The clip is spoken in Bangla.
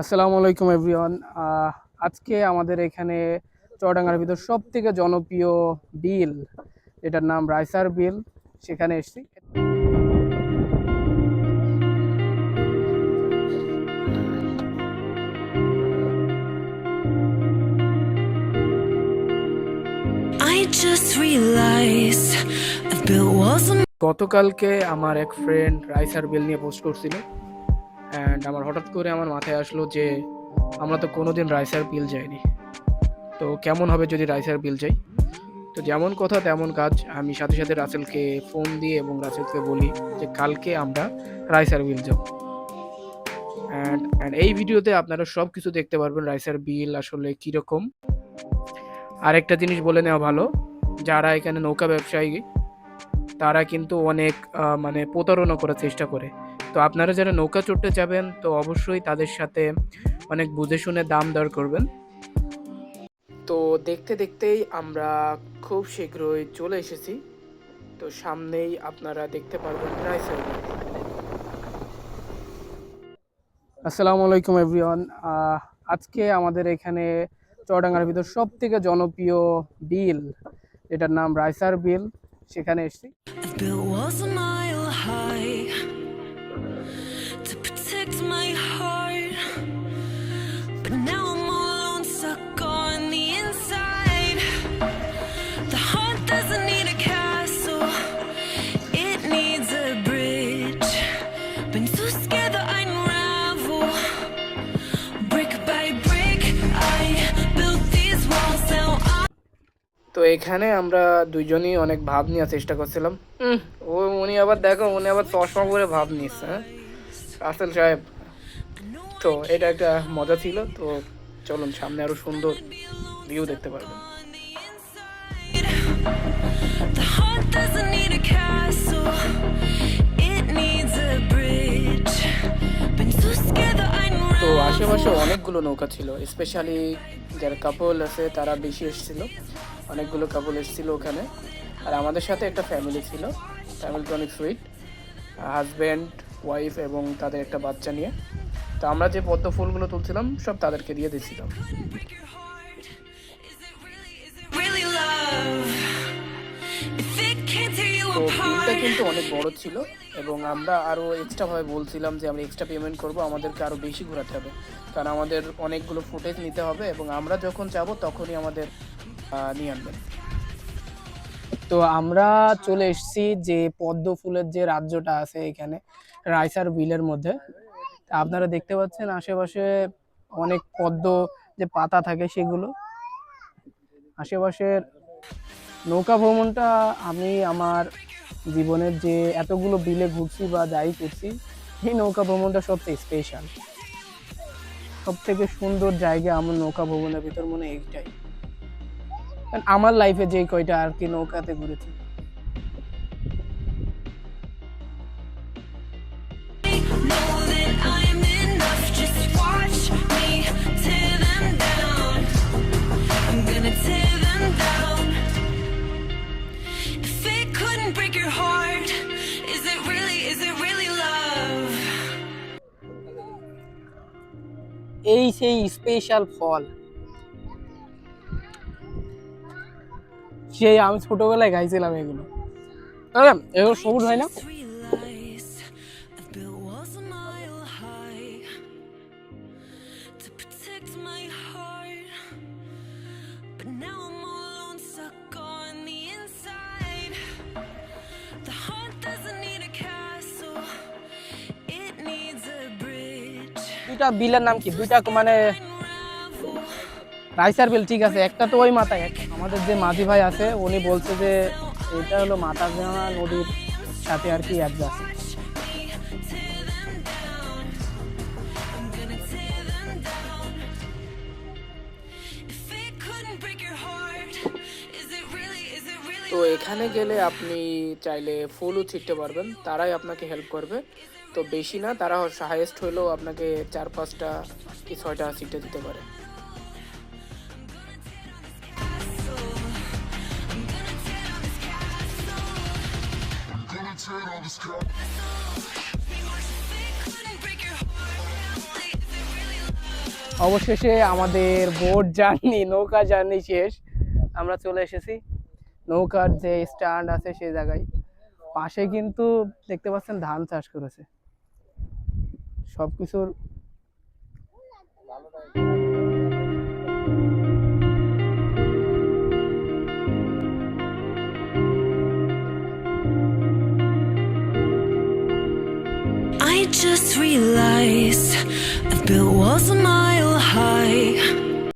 আসসালামু আলাইকুম এভরিওয়ান আজকে আমাদের এখানে চুয়াডাঙ্গার ভিতর সব থেকে জনপ্রিয় বিল যেটার নাম রাইসার বিল সেখানে এসেছি। গতকালকে আমার এক ফ্রেন্ড রাইসার বিল নিয়ে পোস্ট করছিল। অ্যান্ড আমার হঠাৎ করে আমার মাথায় আসলো যে আমরা তো কোনোদিন রাইসার বিল যাইনি। তো কেমন হবে যদি রাইসার বিল যাই? তো যেমন কথা তেমন কাজ। আমি সাথে সাথে রাসেলকে ফোন দিয়ে এবং রাসেলকে বলি যে কালকে আমরা রাইসার বিল যাব। অ্যান্ড অ্যান্ড এই ভিডিওতে আপনারা সব কিছু দেখতে পারবেন রাইসার বিল আসলে কীরকম। আরেকটা জিনিস বলে নেওয়া ভালো, যারা এখানে নৌকা ব্যবসায়ী, তারা কিন্তু অনেক মানে প্রতারণা করার চেষ্টা করে। তো আপনারা যারা নৌকা চড়তে যাবেন, তো অবশ্যই তাদের সাথে অনেক বুঝে শুনে দাম দর করবেন। তো দেখতে দেখতেই আমরা খুব শীঘ্রই চলে এসেছি। তো সামনেই আপনারা দেখতে পারবেন আসসালামু আলাইকুম এভরিওয়ান। আজকে আমাদের এখানে চুয়াডাঙ্গার ভিতর সব থেকে জনপ্রিয় বিল, যেটার নাম রাইসার বিল, সেখানে এসেছি। Protect my heart. But now I'm all alone, stuck on the inside. The heart doesn't need a castle, it needs a bridge. Been too scared I'd unravel. Brick by brick, I built these walls. Now I তো এখানে আমরা দুইজনই অনেক ভাব নেওয়ার চেষ্টা করছিলাম ও উনি আবার দেখো উনি আবার চশমা পরে ভাব নিচ্ছে হ্যাঁ রাসেল সাহেব। তো এটা একটা মজা ছিল। তো চলুন সামনে আরও সুন্দর ভিউ দেখতে পারবেন। The heart doesn't need a castle, it needs a bridge. Been too scared that I'd তো আশেপাশে অনেকগুলো নৌকা ছিল। স্পেশালি যারা কাপল আছে তারা বেশি এসেছিল। অনেকগুলো কাপল এসেছিল ওখানে। আর আমাদের সাথে একটা ফ্যামিলি ছিল। ফ্যামিলিটা অনেক সুইট হাজব্যান্ড ওয়াইফ এবং তাদের একটা বাচ্চা নিয়ে। তো আমরা যে পদ্ম ফুলগুলো তুলছিলাম, সব তাদেরকে দিয়ে you তো কিন্তু অনেক বড় ছিল এবং আমরা আরও এক্সট্রাভাবে বলছিলাম যে আমরা এক্সট্রা পেমেন্ট করব, আমাদেরকে আরও বেশি ঘোরাতে হবে। কারণ আমাদের অনেকগুলো ফুটেজ নিতে হবে এবং আমরা যখন যাব তখনই আমাদের নিয়ে আনবেন। তো আমরা চলে এসেছি যে পদ্ম ফুলের যে রাজ্যটা আছে এখানে, রাইসার বিলের মধ্যে। আপনারা দেখতে পাচ্ছেন আশেপাশে অনেক পদ্ম যে পাতা থাকে সেগুলো। আশেপাশের নৌকা ভ্রমণটা আমি আমার জীবনের যে এতগুলো বিলে ঘুরছি বা যাই করছি, এই নৌকা ভ্রমণটা সবচেয়ে স্পেশাল সব থেকে সুন্দর জায়গা আমার নৌকা ভ্রমণের ভিতর মনে এইটাই। কারণ আমার লাইফে যে কয়টা আর কি নৌকাতে ঘুরেছি এই সেই I'm enough. সেই আমি ছোটবেলায় গাইছিলাম এগুলো। তাহলে এগুলো সবুজ হয় না? দুইটা বিলের নাম কি? দুইটা মানে রাইসার বিল, ঠিক আছে। একটা তো ওই মাথায় এক আমাদের যে মাঝি ভাই আছে, উনি বলছে যে এটা হলো মাথাভাঙা নদীর সাথে আর কি অ্যাডজাস্ট? তো এখানে গেলে আপনি চাইলে ফুলও ছিটতে পারবেন, তারাই আপনাকে হেল্প করবে তো বেশি না, তারা হাইয়েস্ট হলেও আপনাকে চার পাঁচটা কি ছয়টা সিটে দিতে পারে Couldn't break অবশেষে আমাদের বোট জার্নি নৌকা জার্নি শেষ। আমরা চলে এসেছি। নৌকার যে স্ট্যান্ড আছে সেই জায়গায়। পাশে কিন্তু দেখতে পাচ্ছেন ধান চাষ করেছে। সবকিছুর I just realized I've built walls a mile high